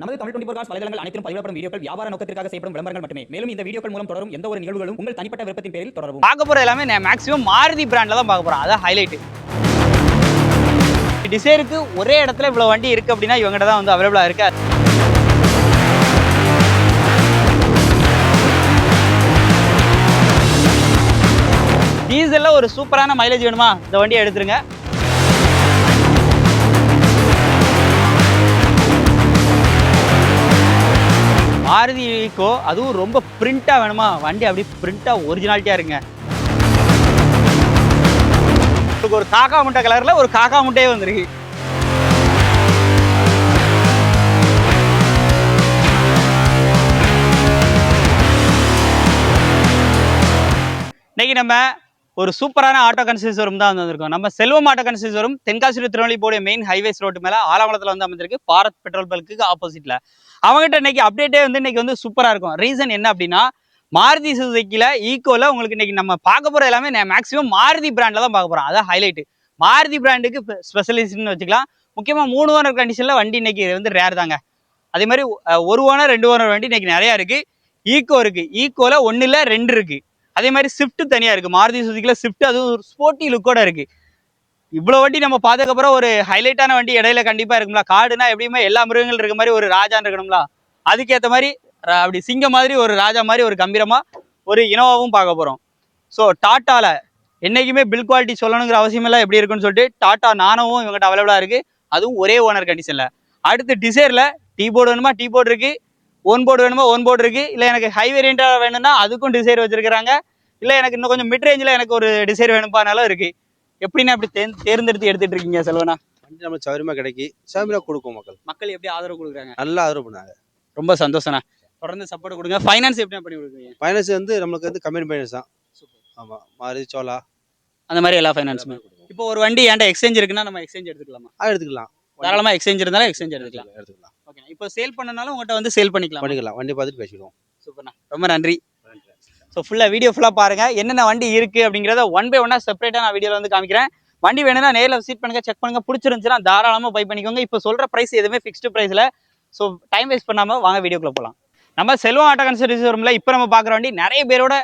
நமது Tamil twenty cos வலைதளங்கள் அனைத்தும் பதிவிடப்படும் வீடியோக்கள் வியாபார நோக்கத்திற்காக செய்யப்படும் விளம்பரங்கள் மட்டுமே. மேலும் இந்த வீடியோக்கள் மூலம் தொடரும் எந்த ஒரு நிகழ்வுகளும் உங்கள் தனிப்பட்ட விருப்பத்தின் பேரில் தொடரும் பார்க்க போகிற எல்லாமே நான் மேக்ஸிமம் மாருதி பிராண்டில் தான் பார்க்க போகிறோம் அதான் ஹைலைட்டு டிசைருக்கு ஒரே இடத்துல இவ்வளோ வண்டி இருக்குது அப்படின்னா இவங்ககிட்ட தான் வந்து அவைலபிளாக இருக்கு. டீசலில் ஒரு சூப்பரான மைலேஜ் வேணுமா? இந்த வண்டியை எடுத்துருங்க. மாருதி ஈக்கோ அதுவும் ரொம்ப பிரிண்ட்டாக வேணுமா? வண்டி அப்படியே பிரிண்ட்டாக ஒரிஜினாலிட்டியாக இருங்க. உங்களுக்கு ஒரு காக்கா முட்டை கலரில் ஒரு காக்கா முட்டையே வந்துருக்கு. இன்னைக்கு நம்ம ஒரு சூப்பரான ஆட்டோ கன்சல்ஸ் தான் வந்து வந்திருக்கோம். நம்ம செல்வம் ஆட்டோ கன்சல்ஸ் வரும் தென்காசி திருநெல்வேலி போடைய மெயின் ஹைவேஸ் ரோட்டு மேலே ஆலவளத்தில் வந்து அமைந்திருக்கு. பாரத் பெட்ரோல் பல்க்கு ஆப்போசிட்டில் அவங்ககிட்ட இன்னைக்கு அப்டேட்டே வந்து இன்னைக்கு வந்து சூப்பராக இருக்கும். ரீசன் என்ன அப்படின்னா மாருதி சுசுக்கியில் ஈக்கோவில் உங்களுக்கு இன்னைக்கு நம்ம பார்க்க போகிற எல்லாமே மேக்ஸிமம் மாருதி பிராண்டில் தான் பார்க்க போகிறோம் அதான் ஹைலைட் மாருதி பிராண்டுக்கு ஸ்பெஷலிஸ்ட்னு வச்சுக்கலாம். முக்கியமாக மூணு ஓனர் கண்டிஷனில் வண்டி இன்னைக்கு வந்து ரேர் தாங்க. அதே மாதிரி ஒரு ஓனர் ரெண்டு ஓனர் வண்டி இன்னைக்கு நிறையா இருக்குது ஈக்கோ இருக்குது ஈக்கோவில் ஒன்று இல்லை ரெண்டு இருக்குது அதே மாதிரி ஸ்விஃப்ட் தனியாக இருக்குது மாருதி சுசுக்கியில் ஸ்விஃப்ட் அதுவும் ஒரு ஸ்போர்ட்டி லுக்கோட இருக்குது இவ்வளோ வண்டி நம்ம பார்த்ததுக்கப்புறம் ஒரு ஹைலைட்டான வண்டி இடையில கண்டிப்பாக இருக்கும்ல. காடுனா எப்படியுமே எல்லா மிருகங்கள் இருக்க மாதிரி ஒரு ராஜான்னு இருக்கணும்ல. அதுக்கேற்ற மாதிரி அப்படி சிங்கம் மாதிரி ஒரு ராஜா மாதிரி ஒரு கம்பீரமாக ஒரு இனோவாவும் பார்க்க போகிறோம் ஸோ டாட்டாவில் என்றைக்குமே பில் குவாலிட்டி சொல்லணுங்கிற அவசியம் எப்படி இருக்குன்னு சொல்லிட்டு டாட்டா நானோவும் இவங்ககிட்ட அவைலபிளாக இருக்குது அதுவும் ஒரே ஓனர் கண்டிஷனில் அடுத்து டிசைரில் டீ போர்டு வேணுமா? டீ போர்டு இருக்குது ஓன் போர்டு வேணுமா? ஓன் போர்டு இருக்குது இல்லை எனக்கு ஹை வேரியண்ட்டாக வேணும்னா அதுக்கும் டிசைர் வச்சுருக்கிறாங்க. இல்லை எனக்கு இன்னும் கொஞ்சம் மிட் ரேஞ்சில் எனக்கு ஒரு டிசைர் வேணும்பானாலும் இருக்குது எப்படின்னா அப்படி தேர்ந்து தேர்ந்தெடுத்து எடுத்துட்டு இருக்கீங்க செல்வனா? வண்டி நம்ம சௌரியமா கிடைக்கி சௌரியமா கொடுக்கும் மக்கள். மக்கள் எப்படி ஆதரவு கொடுக்குறாங்க? நல்லா ஆதரவு பண்ணாங்க. ரொம்ப சந்தோஷண்ணா தொடர்ந்து சப்போர்ட் கொடுங்க. ஃபைனான்ஸ் எப்படி பண்ணி கொடுக்குறீங்க? ஃபைனான்ஸ் வந்து நம்மளுக்கு வந்து கம்பெனி ஃபைனான்ஸ் தான். ஆமா மாருதி சோலா. அந்த மாதிரி எல்லா ஃபைனான்ஸுமே இப்போ ஒரு வண்டி ஏன்டா எக்ஸ்சேஞ்ச் இருக்குன்னா நம்ம எக்ஸ்சேஞ்ச் எடுத்துக்கலாமா? ஆ எடுத்துக்கலாம். தாராளமா எக்ஸ்சேஞ்ச் இருந்தாலும் எக்ஸ்சேஞ்ச் எடுத்துக்கலாம் எடுத்துக்கலாம். ஓகே இப்போ சேல் பண்ணனாலும் உங்கள்கிட்ட வந்து சேல் பண்ணிக்கலாம்? பண்ணிக்கலாம். வண்டி பார்த்துட்டு பேசிடுவோம். சூப்பர்ண்ணா. ரொம்ப நன்றி. ஸோ ஃபுல்லாக வீடியோ ஃபுல்லாக பாருங்கள் என்னென்ன வண்டி இருக்குது அப்படிங்கிறத ஒன் பை ஒன்னாக செப்பரேட்டாக நான் வீடியோவில் வந்து காமிக்கிறேன். வண்டி வேணும்னா நேரில் விசிட் பண்ணுங்க செக் பண்ணுங்க. பிடிச்சிருந்துச்சுன்னா தாராளமாக பை பண்ணிக்கோங்க. இப்போ சொல்கிற ப்ரைஸ் எதுவுமே ஃபிக்ஸ்டு ப்ரைஸில் ஸோ டைம் வேஸ்ட் பண்ணாமல் வாங்க வீடியோக்குள்ளே போகலாம் நம்ம செல்வம் ஆட்டோ கன்சர்ட் ஷோரூமில் இப்போ நம்ம பார்க்குற வண்டி நிறைய பேரோட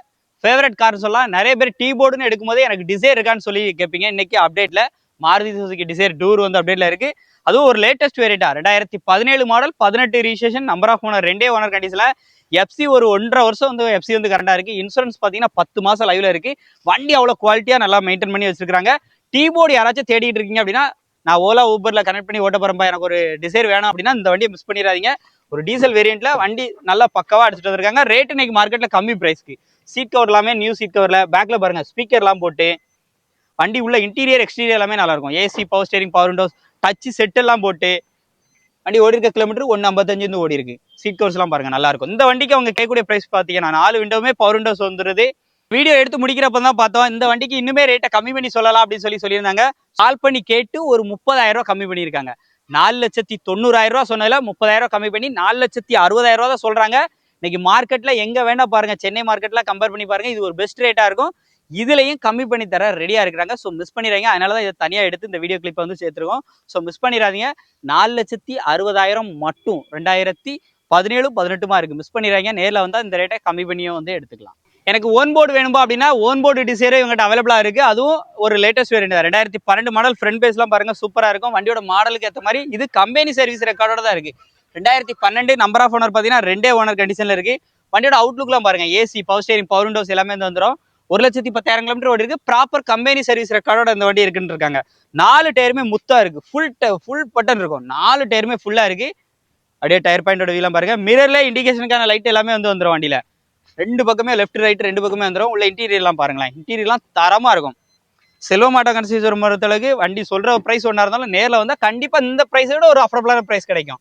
ஃபேவரட் கார்னு சொல்லலாம். நிறைய பேர் டீ போர்டுன்னு எடுக்கும்போதே எனக்கு டிசைர் இருக்கான்னு சொல்லி கேட்பீங்க. இன்னைக்கு அப்டேட்டில் மாருதி சுசுக்கு டிசைர் டூர் வந்து அப்டேட்டில் இருக்குது அதுவும் ஒரு லேட்டஸ்ட் வேரியண்டா ரெண்டாயிரத்தி பதினேழு மாடல் பதினெட்டு ரிஜிஸ்ட்ரேஷன் நம்பர் ஆஃப் ஓனர் ரெண்டே ஓனர் கண்டிஷனில் எஃப்சி ஒரு ஒன்றரை வருஷம் வந்து எஃப்சி வந்து கரண்டாக இருக்குது இன்சூரன்ஸ் பார்த்தீங்கன்னா பத்து மாதம் லைவில் இருக்குது வண்டி அவ்வளோ குவாலிட்டியாக நல்லா மெயின்டைன் பண்ணி வச்சிருக்காங்க. டீ போர்டு யாராச்சும் தேடிட்டு இருக்கீங்க அப்படின்னா நான் ஓலா ஊபரில் கனெக்ட் பண்ணி ஓட்ட போகிறப்ப எனக்கு ஒரு டிசைர் வேணும் அப்படின்னா இந்த வண்டியை மிஸ் பண்ணிடாதீங்க. ஒரு டீசல் வேரியண்ட்ல வண்டி நல்லா பக்கவா எடுத்துட்டு வந்திருக்காங்க. ரேட் இன்னைக்கு மார்க்கெட்ல கம்மி பிரைஸ்க்கு சீட் கவர் எல்லாமே நியூ சீட் கவர்ல பேக்ல பாருங்க ஸ்பீக்கர் எல்லாம் போட்டு வண்டி உள்ள இன்டீரியர் எக்ஸ்டீரியர் எல்லாமே நல்லா இருக்கும். AC power steering power windows touch set எல்லாம் போட்டு வண்டி ஓடி இருக்க கிலோமீட்டர் ஒன்று ஐம்பத்தஞ்சு ஓடி இருக்கு சீட் கவர்ஸ் எல்லாம் பாருங்க நல்லா இருக்கும். இந்த வண்டிக்கு அவங்க கேட்கக்கூடிய பிரைஸ் பார்த்தீங்கன்னா நாலு விண்டோவுமே பவர் விண்டோஸ் வந்துருது வீடியோ எடுத்து முடிக்கிறப்ப தான் பார்த்தோம். இந்த வண்டிக்கு இன்னுமே ரேட்டை கம்மி பண்ணி சொல்லலாம் அப்படின்னு சொல்லி சொல்லியிருந்தாங்க. கால் பண்ணி கேட்டு ஒரு முப்பதாயிரம் ரூபா கம்மி பண்ணியிருக்காங்க. நாலு லட்சத்தி தொண்ணூறாயிரம் ரூபா சொன்னதுல முப்பதாயிரம் ரூபா கம்மி பண்ணி நாலு லட்சத்தி அறுபதாயிரம் ரூபா தான் சொல்றாங்க. இன்னைக்கு மார்க்கெட்ல எங்க வேணா பாருங்க சென்னை மார்க்கெட்ல கம்பேர் பண்ணி பாருங்க இது ஒரு பெஸ்ட் ரேட்டா இருக்கும். இதுலயும் கம்மி பண்ணி தர ரெடியா இருக்கிறாங்க. ஸோ மிஸ் பண்ணிடுறாங்க அதனால தான் இதை தனியா எடுத்து இந்த வீடியோ கிளிப்பை வந்து சேர்த்துருக்கோம். ஸோ மிஸ் பண்ணிடாதீங்க. நாலு லட்சத்தி அறுபதாயிரம் மட்டும் ரெண்டாயிரத்தி பதினேழு பதினெட்டுமா இருக்கு. மிஸ் பண்ணிடுறாங்க நேரில் வந்தால் இந்த ரேட்டை கம்மி பண்ணியும் வந்து எடுத்துக்கலாம். எனக்கு ஓன் போர்டு வேணும்பா அப்படின்னா ஓன் போர்டு டிசைரே இவங்ககிட்ட அவைலபிளா இருக்கு. அதுவும் ஒரு லேட்டஸ்ட் வேரியண்ட் ரெண்டாயிரத்தி பன்னெண்டு மாடல் ஃப்ரண்ட் பேஸ்லாம் பாருங்க சூப்பராக இருக்கும். வண்டியோட மாடலுக்கு ஏற்ற மாதிரி இது கம்பெனி சர்வீஸ் ரெக்கார்டோட தான் இருக்குது ரெண்டாயிரத்தி பன்னெண்டு நம்பர் ஆஃப் ஓனர் பார்த்தீங்கன்னா ரெண்டே ஓனர் கண்டிஷன்ல இருக்கு. வண்டியோட அவுட்லுக்லாம் பாருங்க. AC power steering power windows எல்லாமே வந்து வந்துடும் ஒரு லட்சத்தி பத்தாயிரம் கிலோமீட்டர் ஓடி இருக்கு. ப்ராப்பர் கம்பெனி சர்வீஸ் ரெக்கார்டோட இந்த வண்டி இருக்குன்னு இருக்காங்க. நாலு டயருமே முத்தா இருக்கு. ஃபுல் ஃபுல் பட்டன் இருக்கும். நாலு டயருமே ஃபுல்லா இருக்கு. அப்படியே டயர் பாயிண்டோட வீலாம் பாருங்க. மிரர்ல இண்டிகேஷனுக்கான லைட் எல்லாமே வந்து வந்துடும் வண்டியில. ரெண்டு பக்கமே லெஃப்ட் ரைட் ரெண்டு பக்கமே வந்துடும் உள்ள இன்டீரியர்லாம் பாருங்களேன். இன்டீரியர்லாம் தரமா இருக்கும். செல்வமாட்டா கன்சியூசர் பொறுத்தளவுக்கு வண்டி சொல்ற பிரைஸ் ஒன்றா இருந்தாலும் நேரில் வந்தால் கண்டிப்பா இந்த ப்ரைஸை விட ஒரு அஃபரபிளான ப்ரைஸ் கிடைக்கும்.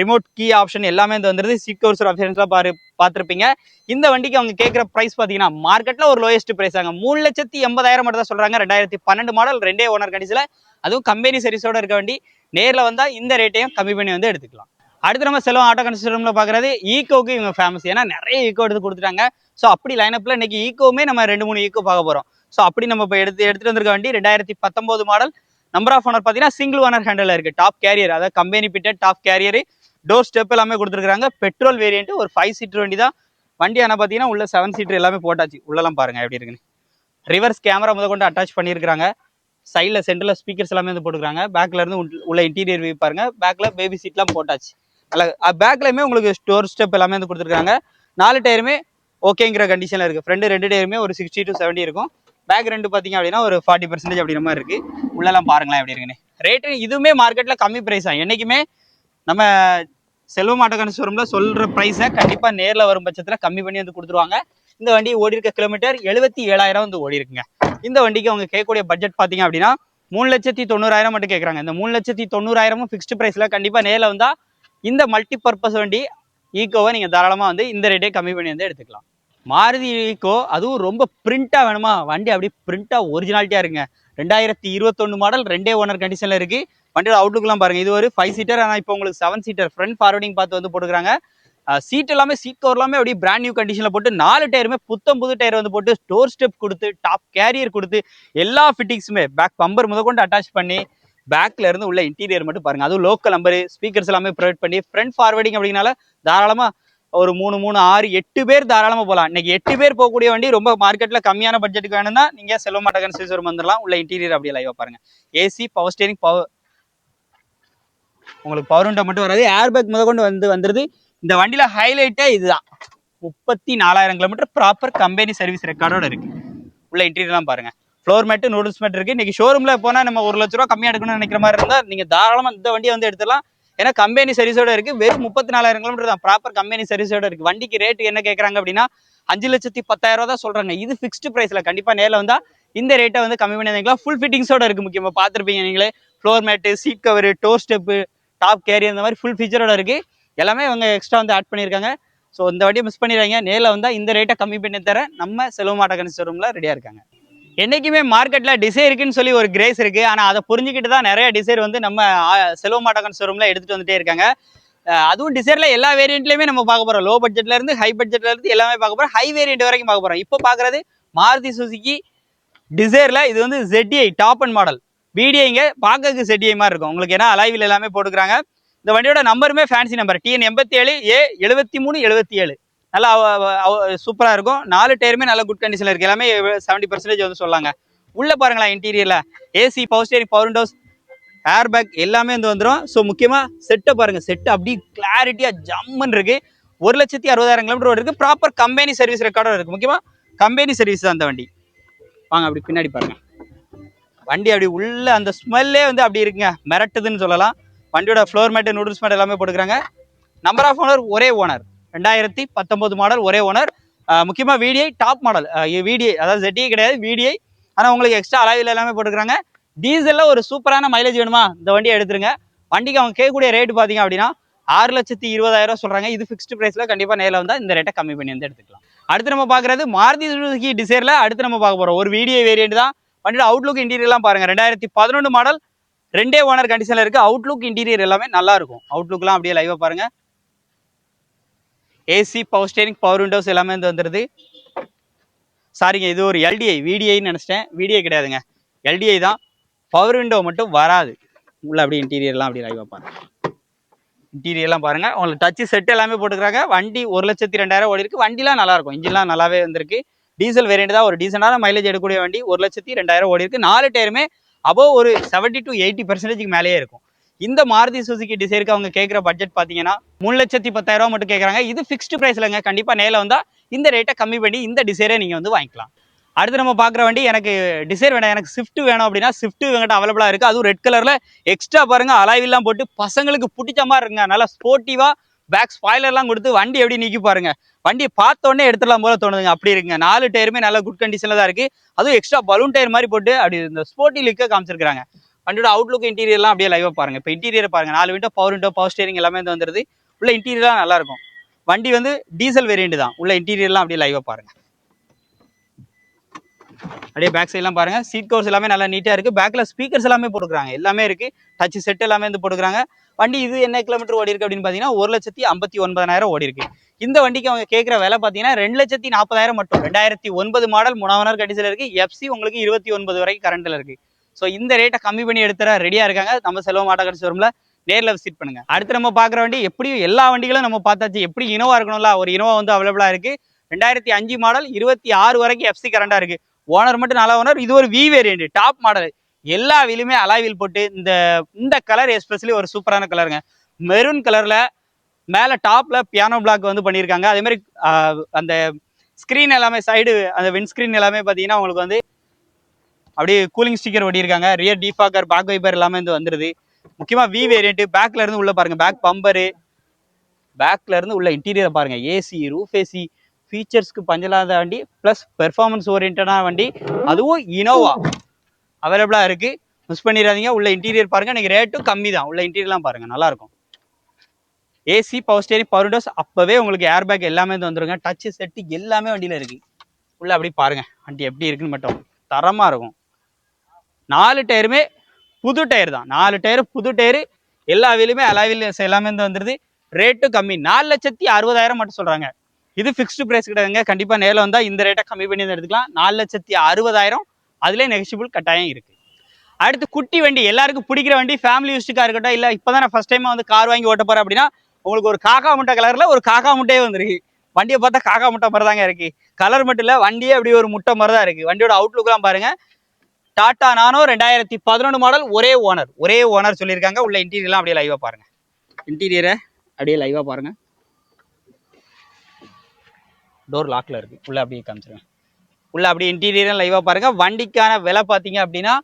ரிமோட் கீ ஆப்ஷன் எல்லாமே வந்து வந்துருது. சீட் கவர்சர் ஆப்ஷன்ஸ்லாம் பாரு பார்த்துருப்பீங்க. இந்த வண்டிக்கு அவங்க கேட்குற ப்ரைஸ் பார்த்தீங்கன்னா மார்க்கெட்டில் ஒரு லோயஸ்ட் ப்ரைஸ் ஆங்க மூணு லட்சத்தி எண்பதாயிரம் மட்டும் தான் சொல்றாங்க. ரெண்டாயிரத்தி பன்னெண்டு மாடல் ரெண்டே ஓனர் கண்டிஸில் அதுவும் கம்பெனி சர்வீஸோட இருக்க வண்டி. நேரில் வந்தால் இந்த ரேட்டையும் கம்மி பண்ணி வந்து எடுத்துக்கலாம். அடுத்து நம்ம செலவு ஆட்டோ கன்ஸ்ட்ரக்ஷன்ல பார்க்குறது ஈகோக்கு இவங்க ஃபேமஸ் ஏன்னா நிறைய ஈகோ எடுத்து கொடுத்துட்டாங்க. ஸோ அப்படி லைனப்பில் இன்னைக்கு ஈகோவுமே நம்ம ரெண்டு மூணு ஈகோ பார்க்க போகிறோம் ஸோ அப்படி நம்ம இப்போ எடுத்து எடுத்துட்டு வந்திருக்க வண்டி ரெண்டாயிரத்தி பத்தொம்போது மாடல் நம்பர் ஆஃப் ஓனர் பார்த்தீங்கன்னா சிங்கிள் ஓனர் ஹேண்டில் இருக்கு. டாப் கேரியர் அதாவது company fitted top carrier door step எல்லாமே கொடுத்துருக்காங்க பெட்ரோல் வேரியன்ட் ஒரு ஃபைவ் சீட்டர் வண்டி தான் வண்டி ஆனால் பார்த்தீங்கன்னா உள்ள செவன் சீட்டர் எல்லாமே போட்டாச்சு. உள்ளலாம் பாருங்கள் எப்படி இருக்குன்னு. ரிவர்ஸ் கேமரா முத கொண்டு அட்டாச் பண்ணியிருக்காங்க சைடில் சென்டரில் ஸ்பீக்கர்ஸ் எல்லாமே வந்து போட்டுக்கிறாங்க. பேக்ல இருந்து உள்ள- உள்ள இன்டீரியர் வியூ பாருங்கள் பேக்கில் பேபி சீட்லாம் போட்டாச்சு. நல்லா பேக்லையுமே உங்களுக்கு ஸ்டோர் ஸ்டெப் எல்லாமே வந்து கொடுத்துருக்காங்க நாலு டயருமே ஓகேங்கிற கண்டிஷனில் இருக்குது ஃப்ரெண்டு ரெண்டு டயருமே ஒரு சிக்ஸ்டி டு செவன்ட்டி இருக்கும். பேக் ரெண்டு பார்த்தீங்க அப்படின்னா ஒரு ஃபார்ட்டி பர்சன்டேஜ் அப்படிங்கிற மாதிரி இருக்குது உள்ளெல்லாம் பாருங்களேன் எப்படி இருக்குன்னு. ரேட்டு இதுவுமே மார்க்கெட்டில் கம்மி ப்ரைஸ் தான். என்றைக்குமே நம்ம செல்வம் ஆட்டோகான ஷோரூமில் சொல்கிற ப்ரைஸை கண்டிப்பாக நேரில் வரும் பட்சத்தில் கம்மி பண்ணி வந்து கொடுத்துருவாங்க. இந்த வண்டி ஓடி இருக்க கிலோமீட்டர் எழுபத்தி ஏழாயிரம் வந்து ஓடி இருக்குங்க. இந்த வண்டிக்கு அவங்க கேட்கக்கூடிய பட்ஜெட் பார்த்தீங்க அப்படின்னா மூணு லட்சத்தி தொண்ணூறாயிரம் மட்டும் கேட்குறாங்க இந்த மூணு லட்சத்தி தொண்ணூறாயிரமும் ஃபிக்ஸ்டு ப்ரைஸில் கண்டிப்பாக நேரில் வந்தால் இந்த மல்டி பர்பஸ் வண்டி ஈக்கோவை நீங்கள் தாராளமாக வந்து இந்த ரேட்டே கம்மி பண்ணி வந்து எடுத்துக்கலாம். மாருதி ஈக்கோ அதுவும் ரொம்ப பிரிண்ட்டாக வேணுமா? வண்டி அப்படி பிரிண்ட்டாக ஒரிஜினாலிட்டியாக இருக்குங்க. ரெண்டாயிரத்தி இருபத்தொன்று மாடல் ரெண்டே ஓனர் கண்டிஷனில் இருக்குது வண்டியோட அவுட்லுக்லாம் பாருங்கள் இது ஒரு ஃபைவ் சீட்டர் ஆனால் இப்போ உங்களுக்கு செவன் சீட்டர் ஃப்ரண்ட் ஃபார்வர்டிங் பார்த்து வந்து போட்டுக்கிறாங்க. சீட் எல்லாமே சீட் கவர் எல்லாமே அப்படியே பிராண்ட் நியூ கண்டிஷனில் போட்டு நாலு டயருமே புத்தம் புது டயர் வந்து போட்டு ஸ்டோர் ஸ்டெப் கொடுத்து டாப் கேரியர் கொடுத்து எல்லா ஃபிட்டிங்ஸுமே பேக் பம்பர் முதற்கொண்டு அட்டாச் பண்ணி பேக்ல இருந்து உள்ள இன்டீரியர் மட்டும் பாருங்க. அதுவும் லோக்கல் நம்பர் ஸ்பீக்கர்ஸ் எல்லாமே ப்ரொவைட் பண்ணி ஃப்ரண்ட் ஃபார்வர்டிங் அப்படிங்கனால தாராளமாக ஒரு மூணு மூணு ஆறு எட்டு பேர் தாராளமாக போகலாம் இன்னைக்கு எட்டு பேர் போகக்கூடிய வண்டி ரொம்ப மார்க்கெட்டில் கம்மியான பட்ஜெட்டுக்கு வேணும்னா நீங்கள் செல்வ மாட்டகன் சீசர் வந்துடலாம் உள்ள இன்டீரியர் அப்படியே லைவாக பாருங்க. ஏசி பவர் ஸ்டேரிங் பவர் உங்களுக்கு பவர் விண்டோ மட்டும் வராது. ஏர் பேக் முத கொண்டு வந்து வந்துருது. இந்த வண்டியில் ஹைலைட்டே இதுதான். முப்பத்தி நாலாயிரம் கிலோமீட்டர் ப்ராப்பர் கம்பெனி சர்வீஸ் ரெக்கார்டோட இருக்கு. உள்ள இன்டீரியர்லாம் பாருங்க. ஃப்ளோர் மேட்டு நூடுல்ஸ் மேட் இருக்கு. இன்னைக்கு ஷோரூம்ல போனா நம்ம ஒரு லட்ச ரூபா கம்மியா எடுக்கணும்னு நினைக்கிற மாதிரி இருந்தா நீங்க தாராளமா இந்த வண்டியை வந்து எடுத்துடலாம். ஏன்னா கம்பெனி சர்வீஸோட இருக்கு. வெறும் முப்பத்தி நாலாயிரம் கிலோமீட்டர் தான் ப்ராப்பர் கம்பெனி சர்வீஸோட இருக்கு. வண்டிக்கு ரேட் என்ன கேட்கறாங்க அப்படின்னா அஞ்சு லட்சத்தி பத்தாயிரம் ரூபா தான் சொல்றாங்க. இது ஃபிக்ஸ்டு ப்ரைஸில் கண்டிப்பா நேரில் வந்தால் இந்த ரேட்டை வந்து கம்மி பண்ணி ஃபுல் ஃபிட்டிங்ஸோட இருக்கு முக்கியமா. பார்த்துருப்பீங்க நீங்களே. Floor mat seat cover door step top carry இந்த மாதிரி ஃபுல் ஃபீச்சரோட இருக்குது எல்லாமே அவங்க எக்ஸ்ட்ரா வந்து ஆட் பண்ணியிருக்காங்க. ஸோ இந்த வாட்டி மிஸ் பண்ணிடுறாங்க நேரில் வந்தால் இந்த ரேட்டை கம்மி பண்ணி தர நம்ம செலவு மாட்டகன் ஷோரூமில் ரெடியாக இருக்காங்க. என்றைக்குமே மார்க்கெட்டில் டிசைர் இருக்குன்னு சொல்லி ஒரு கிரேஸ் இருக்குது ஆனால் அதை புரிஞ்சுக்கிட்டு தான் நிறைய டிசைர் வந்து நம்ம செலவு மாட்டகன் ஷோரூமில் எடுத்துகிட்டு வந்துட்டே இருக்காங்க. அதுவும் டிசைரில் எல்லா வேரியண்ட்லயுமே நம்ம பார்க்க போகிறோம் லோ பட்ஜெட்ல இருந்து ஹை பட்ஜெட்லேருந்து எல்லாமே பார்க்க போகிறோம் ஹை வேரியண்ட் வரைக்கும் பார்க்க போகிறோம் இப்போ பார்க்கறது மாருதி சுசுக்கி டிசைரில் இது வந்து ZDI டாப் அண்ட் மாடல் பிடிஐங்க பார்க்கறதுக்கு ZDI மாதிரி இருக்கும். உங்களுக்கு ஏன்னா அலைவில் எல்லாமே போட்டுக்கிறாங்க. இந்த வண்டியோட நம்பருமே ஃபேன்சி நம்பர் டிஎன் எண்பத்தி ஏழு ஏ எழுபத்தி மூணு எழுபத்தி ஏழு நல்லா சூப்பராக இருக்கும். நாலு டயருமே நல்ல குட் கண்டிஷனில் இருக்குது எல்லாமே செவன்ட்டி பர்சன்டேஜ் வந்து சொல்லாங்க. உள்ளே பாருங்களேன் இன்டீரியரில் AC power steering power windows air bag எல்லாமே வந்து வந்துடும் ஸோ முக்கியமாக செட்டை பாருங்கள் செட்டு அப்படி கிளாரிட்டியாக ஜம்முன்னு இருக்குது ஒரு லட்சத்தி அறுபதாயிரம் கிலோமீட்டர் இருக்குது ப்ராப்பர் கம்பெனி சர்வீஸ் ரெக்கார்டும் இருக்குது முக்கியமாக கம்பெனி சர்வீஸ் தான் அந்த வண்டி. வாங்க அப்படி பின்னாடி பாருங்கள் வண்டி அப்படி உள்ள அந்த ஸ்மெல்லே வந்து அப்படி இருக்குங்க. மிரட்டுதுன்னு சொல்லலாம். வண்டியோட ஃப்ளோர் மேட்டு நூடுல்ஸ் மேட் எல்லாமே போட்டுக்கிறாங்க. நம்பர் ஆஃப் ஓனர் ஒரே ஓனர் ரெண்டாயிரத்தி பத்தொன்பது மாடல் ஒரே ஓனர் முக்கியமாக விடிஐ டாப் மாடல் விடிஐ அதாவது ஜெட்டியே கிடையாது விடிஐ ஆனால் உங்களுக்கு எக்ஸ்ட்ரா அளவில் எல்லாமே போட்டுக்கிறாங்க. டீசலில் ஒரு சூப்பரான மைலேஜ் வேணுமா? இந்த வண்டியை எடுத்துருங்க. வண்டிக்கு அவங்க கேட்கக்கூடிய ரேட் பார்த்தீங்க அப்படின்னா ஆறு லட்சத்தி இருபதாயிரம் சொல்கிறாங்க இது ஃபிக்ஸ்டு ப்ரைஸில் கண்டிப்பாக நேரில் வந்தால் இந்த ரேட்டை கம்மி பண்ணி வந்து எடுத்துக்கலாம். அடுத்து நம்ம பார்க்குறது மாருதி சுசுகி டிசைரில் அடுத்து நம்ம பார்க்க போகிறோம் ஒரு வீடியோ வேரியண்ட் தான். வண்டியோட அவுட்லுக் இன்டீரியர்லாம் பாருங்கள் ரெண்டாயிரத்தி பதினொன்று மாடல் ரெண்டே ஓனர் கண்டிஷனில் இருக்குது அவுட்லுக் இன்டீரியர் எல்லாமே நல்லா இருக்கும். அவுட்லுக்லாம் அப்படியே லைவாக பாருங்கள் AC power steering power windows எல்லாமே வந்து வந்துடுது சாரிங்க இது ஒரு எல்டிஐ விடிஐன்னு நினச்சிட்டேன். விடிஐ கிடையாதுங்க. எல்டிஐ தான். பவர் விண்டோ மட்டும் வராது. உள்ள அப்படியே இன்டீரியர்லாம் அப்படி லைவாக பாருங்கள் இன்டீரியர்லாம் பாருங்கள் உங்களுக்கு டச்சு செட் எல்லாமே போட்டுக்கிறாங்க. வண்டி ஒரு லட்சத்தி ரெண்டாயிரம் ஓடி இருக்குது வண்டிலாம் நல்லாயிருக்கும் இன்ஜின்லாம் நல்லாவே வந்திருக்கு. டீசல் வேரியண்ட் தான். ஒரு டீசெண்டான மைலேஜ் எடுக்கக்கூடிய வண்டி. ஒரு லட்சத்தி ரெண்டாயிரம் ஓடி இருக்கு. நாலு டயருமே above ஒரு செவன்ட்டி டு எயிட்டி பர்சன்டேஜ்க்கு மேலேயே இருக்கும். இந்த மாருதி சுசுகி டிசைருக்கு அவங்க கேட்குற பட்ஜெட் பார்த்தீங்கன்னா மூணு லட்சத்தி பத்தாயிரம் ரூபா மட்டும் கேட்குறாங்க இது ஃபிக்ஸ்டு ப்ரைஸ்லங்க கண்டிப்பாக நேரில் வந்தால் இந்த ரேட்டை கம்மி பண்ணி இந்த டிசைரை நீங்கள் வந்து வாங்கிக்கலாம். அடுத்து நம்ம பார்க்குற வண்டி எனக்கு டிசைர் வேணாம். எனக்கு ஸ்விஃப்ட் வேணும் அப்படின்னா ஸ்விஃப்ட் இவங்ககிட்ட அவைலபிளாக இருக்குது அதுவும் ரெட் கலரில் எக்ஸ்ட்ரா பாருங்கள் அலாய்வில்லாம் போட்டு பசங்களுக்கு பிடிச்ச மாதிரி இருக்குங்க. நல்லா ஸ்போர்ட்டிவாக பேக் ஸ்பாய்லர்லாம் கொடுத்து வண்டி எப்படி நீக்கி பாருங்க. வண்டி பார்த்த உடனே எடுத்துடலாம் போல தோணுதுங்க. அப்படி இருக்குங்க. நாலு டயருமே நல்ல குட் கண்டிஷனில் தான் இருக்குது அதுவும் எக்ஸ்ட்ரா பலூன் டயர் மாதிரி போட்டு அப்படி இந்த ஸ்போர்ட்டி லுக்கை காமிச்சிருக்காங்க வண்டியோட அவுட்லுக் இன்டீரியர்லாம் அப்படியே லைவாக பாருங்க. இப்போ இன்டீரியர் பாருங்க. நாலு window power window power steering எல்லாமே வந்து வந்துருது. உள்ள இன்டீரியர்லாம் நல்லா இருக்கும். வண்டி வந்து டீசல் வேரியண்ட் தான். உள்ள இன்டீரியர்லாம் அப்படியே லைவாக பாருங்க. அப்படியே பேக் சைட்லாம் பாருங்க. சீட் கவர்ஸ் எல்லாமே நல்லா நீட்டாக இருக்கு. பேக்கில் ஸ்பீக்கர்ஸ் எல்லாமே போட்டுக்கிறாங்க. எல்லாமே இருக்கு. டச் செட் எல்லாமே வந்து போட்டுக்கிறாங்க. வண்டி இது என்ன கிலோமீட்டர் ஓடி இருக்கு அப்படின்னு பார்த்தீங்கன்னா ஒரு லட்சத்தி ஐம்பத்தி ஒன்பதாயிரம் ஓடி இருக்கு. இந்த வண்டிக்கு அவங்க கேட்குற விலை பார்த்தீங்கன்னா ரெண்டு லட்சத்தி நாற்பதாயிரம் மட்டும். ரெண்டாயிரத்தி ஒன்பது மாடல் மூணாவது கண்டிஷனில் இருக்கு. எஃப்சி உங்களுக்கு இருபத்தி ஒன்பது வரைக்கும் கரண்ட்ல இருக்கு. ஸோ இந்த ரேட்டை கம்மி பண்ணி எடுத்துற ரெடியாக இருக்காங்க. நம்ம செலவு மாட்டக்கடை வரும்ல நேரில் விசிட் பண்ணுங்க. அடுத்து நம்ம பார்க்குற வண்டி எப்படியும் எல்லா வண்டிகளும் நம்ம பார்த்தாச்சு. எப்படி இனோவா இருக்கணும்ல ஒரு இனோவா வந்து அவைலபிளாக இருக்கு. ரெண்டாயிரத்தி அஞ்சு மாடல் இருபத்தி ஆறு வரைக்கும் எஃப்சி கரண்டாக இருக்கு. ஓனர் மட்டும் நல்ல ஓனர் இது ஒரு வி வேரியண்ட் டாப் மாடல் எல்லா வீலுமே அலாவில் போட்டு இந்த இந்த கலர் எஸ்பெஷலி ஒரு சூப்பரான கலருங்க மெரூன் கலரில் மேலே டாப்பில் பியானோ பிளாக் வந்து பண்ணியிருக்காங்க அதே மாதிரி அந்த ஸ்க்ரீன் எல்லாமே சைடு அந்த விண்ட்ஸ்க்ரீன் எல்லாமே பார்த்தீங்கன்னா உங்களுக்கு வந்து அப்படியே கூலிங் ஸ்டிக்கர் ஒட்டியிருக்காங்க. ரியர் டீஃபாக்கர் பேக் வைப்பர் எல்லாமே வந்து வந்துருது. முக்கியமாக வி வேரியண்ட்டு பேக்ல இருந்து உள்ள பேக் பம்பரு பேக்லேருந்து உள்ள இன்டீரியரை பாருங்கள் ஏசி ரூஃப் ஏசி ஃபீச்சர்ஸ்க்கு பஞ்சலாத வண்டி ப்ளஸ் பெர்ஃபார்மன்ஸ் ஓரியன்டான வண்டி. அதுவும் இனோவா அவைலபிளாக இருக்கு. மிஸ் பண்ணிடாதீங்க. உள்ள இன்டீரியர் பாருங்க. இன்னைக்கு ரேட்டும் கம்மி தான். உள்ள இன்டீரியர்லாம் பாருங்க. நல்லா இருக்கும். ஏசி பவர் ஸ்டேரிங் பவர் டோஸ் அப்போவே உங்களுக்கு ஏர் பேக் எல்லாமே வந்து வந்துருங்க. டச் செட்டு எல்லாமே வண்டியில இருக்கு. உள்ள அப்படி பாருங்க. வண்டி எப்படி இருக்குன்னு மட்டும். தரமா இருக்கும். நாலு டயருமே புது டயர் தான். நாலு டயர் புது டயரு எல்லா வீலுமே அலாவில் எல்லாமே வந்துருது. ரேட்டும் கம்மி. நாலு லட்சத்தி அறுபதாயிரம் மட்டும் சொல்றாங்க. இது ஃபிக்ஸ்டு பிரைஸ் கிடையாதுங்க. கண்டிப்பாக நேரில் வந்தால் இந்த ரேட்டை கம்மி பண்ணி எடுத்துக்கலாம். நாலு லட்சத்தி அறுபதாயிரம் அதுலேயே நெகசிபிள் கட்டாயம் இருக்குது அடுத்து குட்டி வண்டி எல்லாருக்கும் பிடிக்கிற வண்டி ஃபேமிலி யூஸ்டுக்காக இருக்கட்டும் இல்லை இப்போ தான் நான் ஃபர்ஸ்ட் டைம் வந்து கார் வாங்கி ஓட்ட போறேன் அப்படின்னா உங்களுக்கு ஒரு காக்கா முட்டை கலரில் ஒரு காக்கா முட்டையே வந்துருக்கு. வண்டியை பார்த்தா காக்கா முட்டை மாதிரி தாங்க இருக்கு. கலர் மட்டும் இல்லை வண்டியே அப்படி ஒரு முட்டை மாதிரி தான் இருக்குது வண்டியோட அவுட்லுக்கெலாம் பாருங்கள் டாட்டா நானோ ரெண்டாயிரத்தி பதினொன்று மாடல் ஒரே ஓனர் ஒரே ஓனர் சொல்லியிருக்காங்க. உள்ள இன்டீரியர்லாம் அப்படியே லைவாக பாருங்கள் இன்டீரியரை அப்படியே லைவாக பாருங்க. டோர் லாக்ல இருக்குது உள்ளே அப்படியே காமிச்சிருவேன் உள்ள அப்படியே இன்டீரியரும் லைவாக பாருங்க. வண்டிக்கான விலை பார்த்தீங்க அப்படின்னா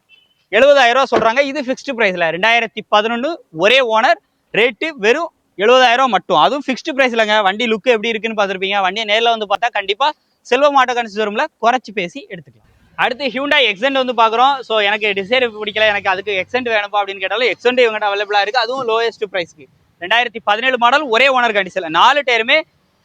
எழுபதாயிரம் ரூபா சொல்றாங்க. இது ஃபிக்ஸ்டு பிரைஸ்ல ரெண்டாயிரத்தி பதினொன்று ஒரே ஓனர் ரேட்டு வெறும் எழுபதாயிரம் மட்டும். அதுவும் ஃபிக்ஸ்டு ப்ரைஸ்லங்க வண்டி லுக் எப்படி இருக்குன்னு பார்த்துருப்பீங்க. வண்டியை நேரில் வந்து பார்த்தா கண்டிப்பா செல்வம் ஆட்டோ கன்சூரமில் குறைச்சி பேசி எடுத்துக்கலாம். அடுத்து ஹியூண்டாய் எக்ஸென்ட் வந்து பார்க்குறோம். ஸோ எனக்கு டிசைர் பிடிக்கல. எனக்கு அதுக்கு எக்ஸென்ட் வேணும்ப்பா அப்படின்னு கேட்டாலும் எக்ஸென்ட் இவங்ககிட்ட அவைலபிளாக இருக்குது அதுவும் லோயஸ்ட் ப்ரைஸ்க்கு ரெண்டாயிரத்தி பதினேழு மாடல் ஒரே ஓனர் கண்டிஷனில் நாலு டயருமே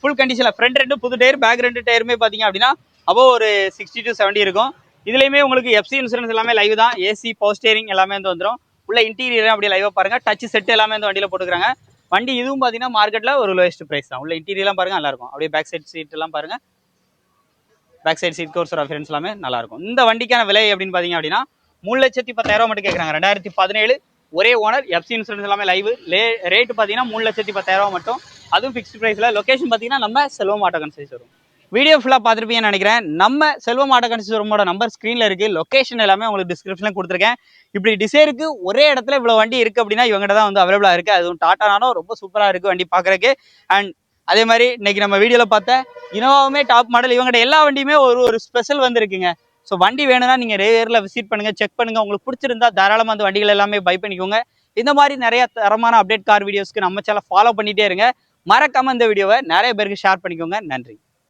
ஃபுல் கண்டிஷனில் ஃப்ரண்ட் ரெண்டு புது டயர் பேக் ரெண்டு டயருமே பார்த்தீங்க அப்படின்னா அப்போ ஒரு சிக்ஸ்டி டு செவன்ட்டி இருக்கும். இதுலேயுமே உங்களுக்கு எஃப்சி இன்சூரன்ஸ் எல்லாமே லைவ் தான். ஏசி பவர் ஸ்டேரிங் எல்லாமே வந்து வந்துடும் உள்ள இன்டீரியர் அப்படியே லைவாக பாருங்க. டச் செட் எல்லாமே வந்து வண்டியில் போட்டுக்கிறாங்க. வண்டி இதுவும் பார்த்தீங்கன்னா மார்க்கெட்டில் ஒரு லோயஸ்ட் ப்ரைஸ் தான். உள்ள இன்டீரியர்லாம் பாருங்க நல்லா இருக்கும். அப்படியே பேக் சைட் சீட் எல்லாம் பாருங்க. Back side seat course reference எல்லாமே நல்லா இருக்கும். இந்த வண்டிக்கான விலை அப்படின்னு பார்த்தீங்க அப்படின்னா மூணு லட்சத்தி பத்தாயிரம் மட்டும் கேட்குறாங்க ரெண்டாயிரத்தி பதினேழு ஒரே ஓனர் எஃப்சி இன்சூரன்ஸ் எல்லாமே லைவ் லே ரேட் பார்த்தீங்கன்னா மூணு லட்சத்தி பத்தாயிரம் மட்டும். அதுவும் ஃபிக்ஸ்ட் ப்ரைஸில் லொகேஷன் பார்த்தீங்கன்னா நம்ம செல்வம் ஆட்டோ கன்சைஸ் வரும் வீடியோ ஃபுல்லாக பார்த்துருப்பீங்கன்னு நினைக்கிறேன். நம்ம செல்வம் ஆட்டோ கன்சூரமோட நம்பர் ஸ்க்ரீனில் இருக்குது லொகேஷன் எல்லாமே உங்களுக்கு டிஸ்கிரிப்ஷனில் கொடுத்துருக்கேன். இப்படி டிசைருக்கு ஒரே இடத்துல இவ்வளோ வண்டி இருக்குது அப்படின்னா இவங்ககிட்ட தான் வந்து அவைலபிளாக இருக்குது அதுவும் டாட்டானாலும் ரொம்ப சூப்பராக இருக்குது வண்டி பார்க்குறக்கு அண்ட் அதே மாதிரி இன்னைக்கு நம்ம வீடியோவில் பார்த்த இனோவாவுமே டாப் மாடல் இவங்ககிட்ட எல்லா வண்டியுமே ஒரு ஒரு ஸ்பெஷல் வந்துருக்குங்க. ஸோ வண்டி வேணும்னா நீங்கள் ரேரில் விசிட் பண்ணுங்கள் செக் பண்ணுங்கள் உங்களுக்கு பிடிச்சிருந்தா தாராளமாக அந்த வண்டிகள் எல்லாமே பை பண்ணிக்கோங்க. இந்த மாதிரி நிறைய தரமான அப்டேட் கார் வீடியோஸ்க்கு நம்ம சேனல் ஃபாலோ பண்ணிட்டே இருங்க. மறக்காம இந்த வீடியோவை நிறைய பேருக்கு ஷேர் பண்ணிக்கோங்க. நன்றி.